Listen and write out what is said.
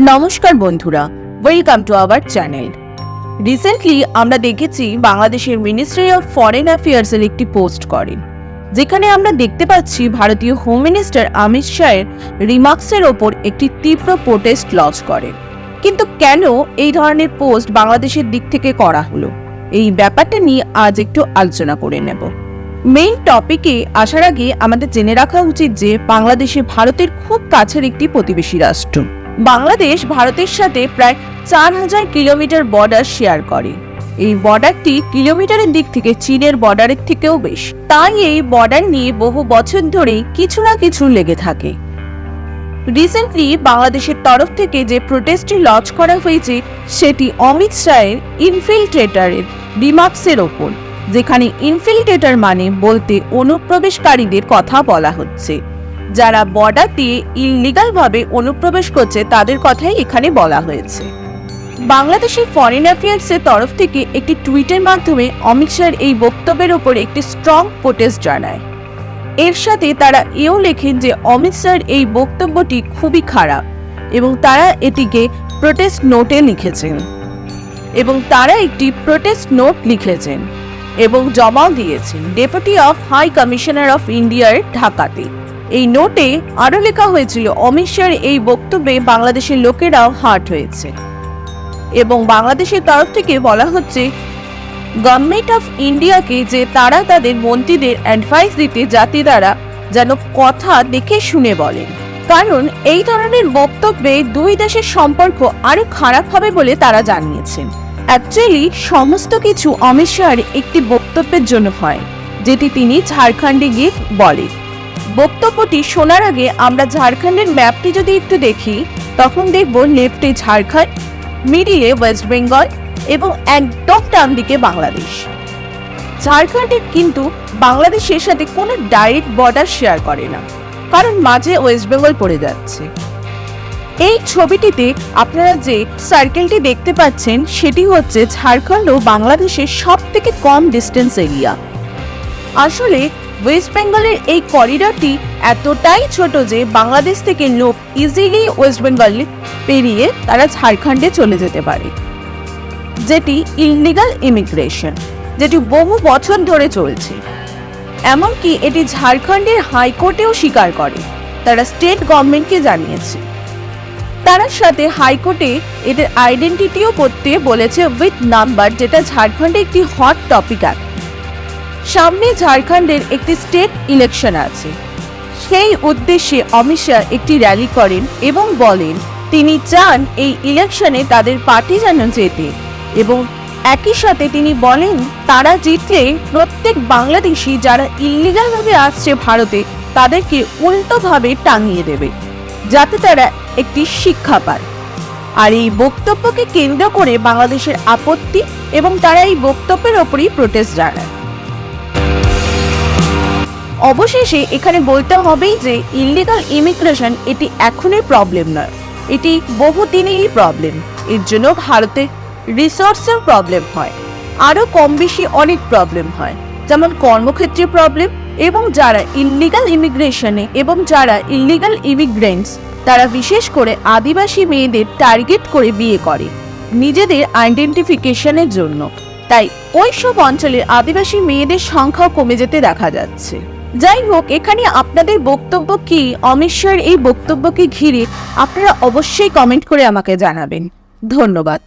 নমস্কার বন্ধুরা welcome to our channel recently আমরা দেখেছি বাংলাদেশের মিনিস্ট্রি অফ ফরেন অ্যাফেয়ার্সের একটি পোস্ট করেন যেখানে আমরা দেখতে পাচ্ছি ভারতীয় হোম মিনিস্টার অমিত শাহের রিমার্কসের ওপর একটি তীব্র প্রোটেস্ট লঞ্চ করেন কিন্তু কেন এই ধরনের পোস্ট বাংলাদেশের দিক থেকে করা হলো? এই ব্যাপারটা নিয়ে আজ একটু আলোচনা করে নেব। মেইন টপিকে আসার আগে আমাদের জেনে রাখা উচিত যে, বাংলাদেশে ভারতের খুব কাছের একটি প্রতিবেশী রাষ্ট্র। বাংলাদেশ ভারতের সাথে প্রায় চার হাজার কিলোমিটার বর্ডার শেয়ার করে। এই বর্ডারটি কিলোমিটারের দিক থেকে চীনের বর্ডারের থেকেও বেশ। তাই এই বর্ডার নিয়ে বহু বছর ধরেই কিছু না কিছু লেগে থাকে। রিসেন্টলি বাংলাদেশের তরফ থেকে যে প্রোটেস্টটি লঞ্চ করা হয়েছে, সেটি অমিত শাহের ইনফিল্ট্রেটারের রিমার্কসের ওপর, যেখানে ইনফিল্ট্রেটার মানে বলতে অনুপ্রবেশকারীদের কথা বলা হচ্ছে। যারা বর্ডার দিয়ে ইলিগালভাবে অনুপ্রবেশ করছে, তাদের কথাই এখানে বলা হয়েছে। বাংলাদেশের ফরেন অ্যাফেয়ার্সের তরফ থেকে একটি টুইটের মাধ্যমে অমিত শাহের এই বক্তব্যের ওপর একটি স্ট্রং প্রোটেস্ট জানায়। এর সাথে তারা এও লেখেন যে, অমিত শাহের এই বক্তব্যটি খুবই খারাপ এবং তারা এটিকে প্রোটেস্ট নোটে লিখেছেন এবং তারা একটি প্রোটেস্ট নোট লিখেছেন এবং জমাও দিয়েছেন। Deputy of high commissioner of ইন্ডিয়ার ঢাকাতে। এই নোটে আরও লেখা হয়েছিল, অমিত এই বক্তব্যে বাংলাদেশের লোকেরাও হার্ট হয়েছে। এবং বাংলাদেশের তরফ থেকে বলা হচ্ছে, গভর্নমেন্ট অফ ইন্ডিয়াকে যে তারা তাদের মন্ত্রীদের অ্যাডভাইস দিতে যাতে তারা যেন কথা দেখে শুনে বলেন। কারণ এই ধরনের বক্তব্যে দুই দেশের সম্পর্ক আরও খারাপ হবে বলে তারা জানিয়েছেন। অ্যাকচুয়ালি সমস্ত কিছু অমিত একটি বক্তব্যের জন্য হয়, যেটি তিনি ঝাড়খণ্ডে গিয়ে বলেন। বক্তব্যটি শোনার আগে আমরা ঝাড়খণ্ডের ম্যাপটি যদি একটু দেখি, তখন দেখব লেফটে ঝাড়খণ্ড, মিডিলে ওয়েস্ট বেঙ্গল এবং একদম ডান দিকে বাংলাদেশ। ঝাড়খণ্ডে কিন্তু বাংলাদেশের সাথে কোনো ডাইরেক্ট বর্ডার শেয়ার করে না, কারণ মাঝে ওয়েস্ট বেঙ্গল পড়ে যাচ্ছে। এই ছবিটিতে আপনারা যে সার্কেলটি দেখতে পাচ্ছেন, সেটি হচ্ছে ঝাড়খণ্ড ও বাংলাদেশের সব থেকে কম ডিস্টেন্স এরিয়া আসলে ওয়েস্ট বেঙ্গলের এই করিডরটি এতটাই ছোট যে বাংলাদেশ থেকে লোক ইজিলি ওয়েস্ট বেঙ্গল পেরিয়ে তারা ঝাড়খণ্ডে চলে যেতে পারে, যেটি ইলিগাল ইমিগ্রেশন যেটি বহু বছর ধরে চলছে। এমনকি এটি ঝাড়খণ্ডের হাইকোর্টেও স্বীকার করে, তারা স্টেট গভর্নমেন্টকে জানিয়েছে। তার সাথে হাইকোর্টে এদের আইডেন্টিটিও করতে বলেছে উইথ নাম্বার যেটা ঝাড়খণ্ডে একটি হট টপিক আছে সামনে ঝাড়খণ্ডের একটি স্টেট ইলেকশন আছে। সেই উদ্দেশ্যে অমিত শাহ একটি র্যালি করেন এবং বলেন, তিনি চান এই ইলেকশনে তাদের পার্টি যেন জেতে। এবং একই সাথে তিনি বলেন, তারা জিতলে প্রত্যেক বাংলাদেশি যারা ইলিগালভাবে আসছে ভারতে, তাদেরকে উল্টোভাবে টাঙিয়ে দেবে, যাতে তারা একটি শিক্ষা পায়। আর এই বক্তব্যকে কেন্দ্র করে বাংলাদেশের আপত্তি এবং তারা এই বক্তব্যের ওপরই প্রোটেস্ট জানায়। অবশেষে এখানে বলতে হবেই যে ইলিগাল ইমিগ্রেশন এটি এখনের প্রবলেম নয়। এটি বহুদিনেরই প্রবলেম এর জন্য ভারতে রিসোর্সের প্রবলেম হয়। আরও কম বেশি অনেক প্রবলেম হয়। যেমন কর্মক্ষেত্রে প্রবলেম এবং যারা ইলিগাল ইমিগ্রেশনে এবং যারা ইলিগাল ইমিগ্রেন্টস তারা বিশেষ করে আদিবাসী মেয়েদের টার্গেট করে বিয়ে করে নিজেদের আইডেন্টিফিকেশনের জন্য। তাই ওই সব অঞ্চলের আদিবাসী মেয়েদের সংখ্যাও কমে যেতে দেখা যাচ্ছে। যাই হোক এখানে আপনাদের বক্তব্য কি? অমিত এই বক্তব্যকে ঘিরে আপনারা অবশ্যই কমেন্ট করে আমাকে জানাবেন। ধন্যবাদ।